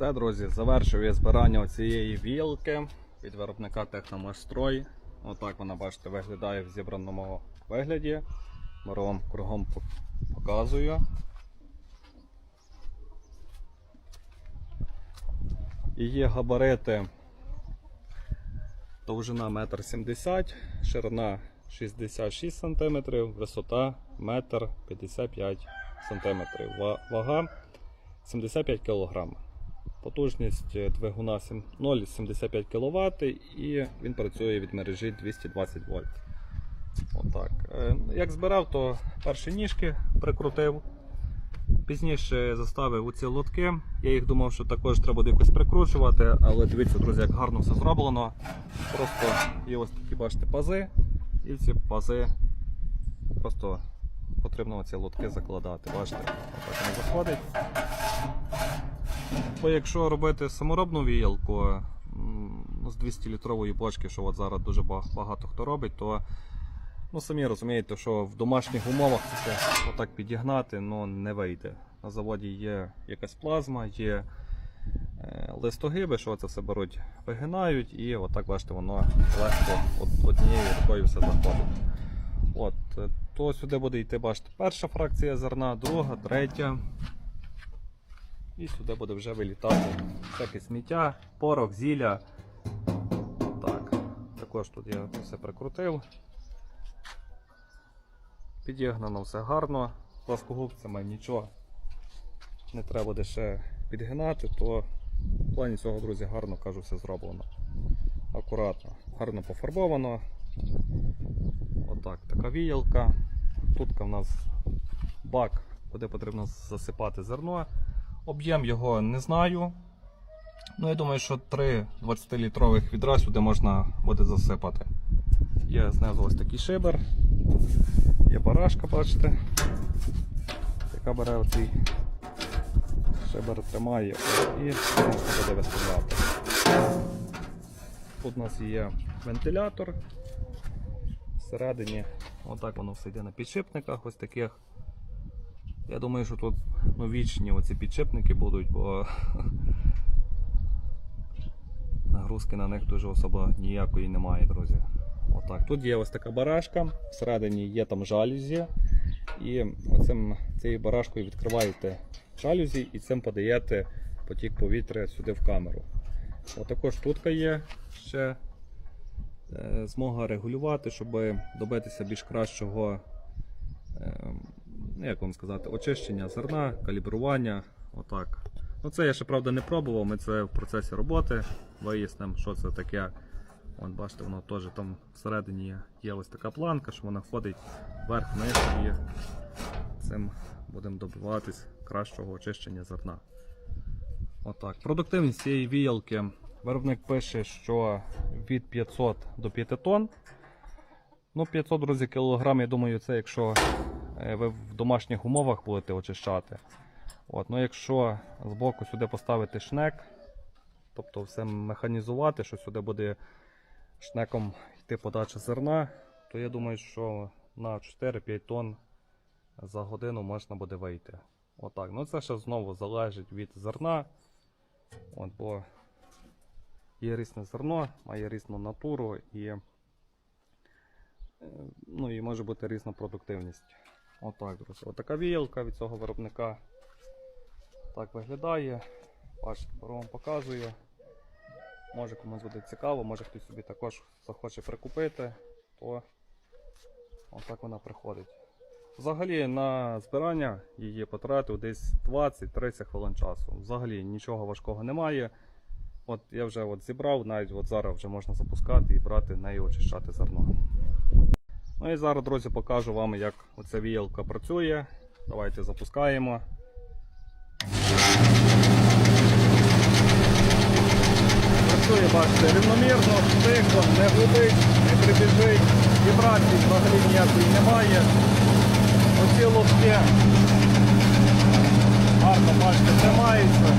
Все, друзі, завершив я збирання цієї вілки від виробника Техномастрой. Отак вона, бачите, виглядає в зібраному вигляді. Беру вам кругом по- показую. Її габарити довжина 1,70 м, ширина 66 см, висота 1,55 см, вага 75 кг. Потужність е, двигуна 0,75 кВт і він працює від мережі 220 вольт. Отак. Е, Як збирав, то перші ніжки прикрутив. Пізніше заставив у ці лотки. Я їх думав, що також треба буде якось прикручувати, але дивіться, друзі, як гарно все зроблено. Просто є ось такі, бачите, пази, і ці пази просто потрібно ці лотки закладати. Бачите, отак воно заходить. Бо якщо робити саморобну віялку з 200-літрової бочки, що от зараз дуже багато хто робить, то ну, самі розумієте, що в домашніх умовах це отак підігнати ну, не вийде. На заводі є якась плазма, є е, листогиби, що це все беруть, вигинають, і отак бачите, воно легко од- однією рукою все заходить. От, е, то сюди буде йти, бачите, перша фракція зерна, друга, третя. І сюди буде вже вилітати всяке сміття, порох, зілля. Так, також тут я все прикрутив. Підігнано все гарно, пласкогубцями нічого не треба буде ще підгинати, то в плані цього, друзі, гарно кажу, все зроблено. Акуратно, гарно пофарбовано. Отак, така віялка. Тут в нас бак, куди потрібно засипати зерно. Об'єм його не знаю. Ну, я думаю, що 3 20-літрових відра сюди можна буде засипати. Є знизу ось такий шибер. Є барашка, бачите, яка бере оцей шибер тримає і буде виставляти. Тут у нас є вентилятор. Всередині отак воно все йде на підшипниках ось таких. Я думаю, що тут ну, вічні оці підшипники будуть, бо нагрузки на них дуже особо ніякої немає, друзі. Отак. Тут є ось така барашка, всередині є там жалюзі. І оцим, цією барашкою відкриваєте жалюзі і цим подаєте потік повітря сюди в камеру. Отакож тут є ще е, змога регулювати, щоб добитися більш кращого. Як вам сказати, очищення зерна, калібрування. Отак. Ну це я ще правда не пробував, ми це в процесі роботи вияснимо, що це таке. От бачите, воно теж там всередині є, ось така планка, що вона ходить вверх-вниз і цим будемо добиватись кращого очищення зерна. Отак. Продуктивність цієї віялки. Виробник пише, що від 500 до 5 тонн. Ну, 500, друзі, кілограм, я думаю, це якщо ви в домашніх умовах будете очищати. От, ну якщо збоку сюди поставити шнек, тобто все механізувати, що сюди буде шнеком йти подача зерна, то я думаю, що на 4-5 тонн за годину можна буде вийти. Отак. Ну це ще знову залежить від зерна. От, бо є різне зерно, має різну натуру і, е, ну, і може бути різна продуктивність. Отак, друзі. Отака віялка від цього виробника так виглядає. Бачите, вам показую. Може комусь буде цікаво, може хтось собі також захоче прикупити, то отак вона приходить. Взагалі на збирання її потратив десь 20-30 хвилин часу. Взагалі нічого важкого немає. От я вже от зібрав, навіть от зараз вже можна запускати і брати нею очищати зерно. Ну і зараз, друзі, покажу вам, як оця віялка працює. Давайте запускаємо. Працює, бачите, рівномірно, тихо, не гудить, не прибіжить, вібрацій взагалі ніякої немає. Оці лотки гарно, бачите, тримаються.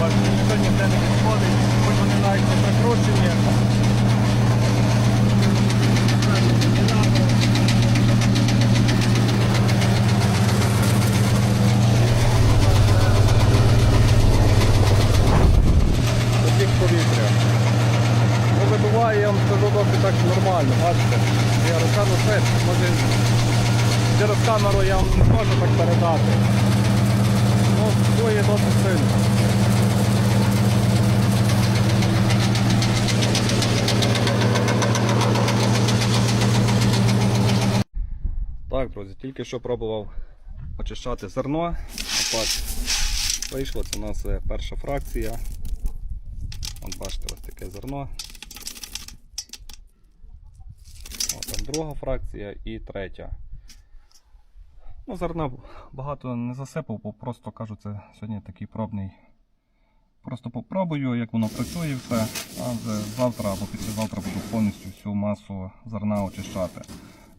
Бачите, нічого ніде не відходить, хоч вони навіть не прикручені. Нормально, бачите. Я розкажу швидко, може через камеру я вам не можу так передати. Ну, дує досить сильно. Так, друзі, тільки що пробував очищати зерно. Вийшло, це у нас е, перша фракція. От бачите, ось таке зерно. От там друга фракція і третя. Ну, зерна багато не засипав, просто кажу, це сьогодні такий пробний. Просто попробую, як воно працює все, а вже завтра або післязавтра буду повністю всю масу зерна очищати.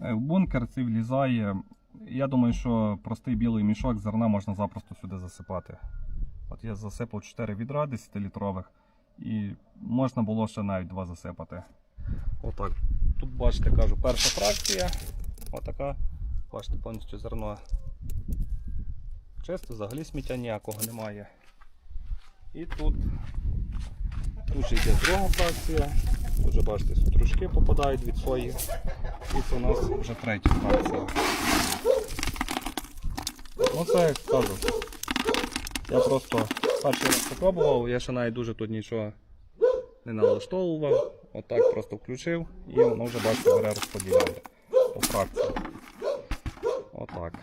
Е, В бункер цей влізає. Я думаю, що простий білий мішок зерна можна запросто сюди засипати. От я засипав 4 відра 10-літрових і можна було ще навіть два засипати. Отак. Тут бачите, кажу, перша фракція. Отака. Бачите, повністю зерно чисто, взагалі сміття ніякого немає. І тут, тут же йде друга фракція. Тут вже бачите, стружки попадають від сої. І це у нас вже третя фракція. Ну це як кажу. Я просто перший раз спробував, я ще навіть дуже тут нічого не налаштовував. Отак просто включив і воно вже бачите розподіляє по фракції. Отак.